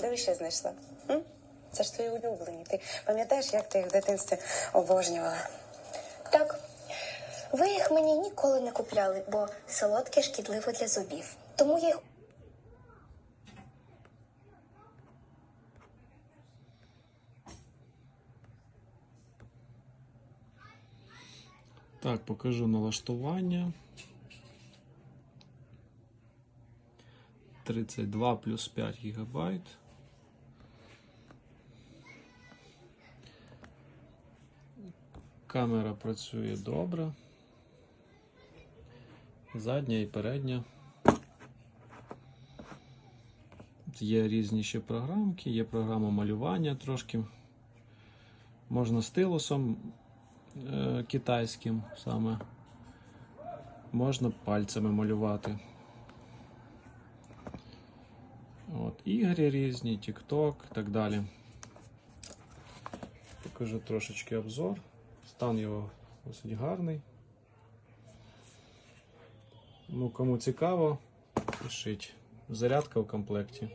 Диви, що знайшла. Це ж твої улюблені. Ти пам'ятаєш, як ти їх в дитинстві обожнювала? Так. Ви їх мені ніколи не купляли, бо солодке шкідливо для зубів. Тому їх Так, покажу налаштування. 32 плюс 5 гігабайт. Камера працює добре. Задня і передня. Є різні ще програмки, є програма малювання трошки. Можна стилусом е, китайським саме. Можна пальцями малювати. От, ігри різні, TikTok і так далі. Покажу трошечки обзор. Стан його досить гарний. Ну, кому цікаво, пишіть. Зарядка в комплекті.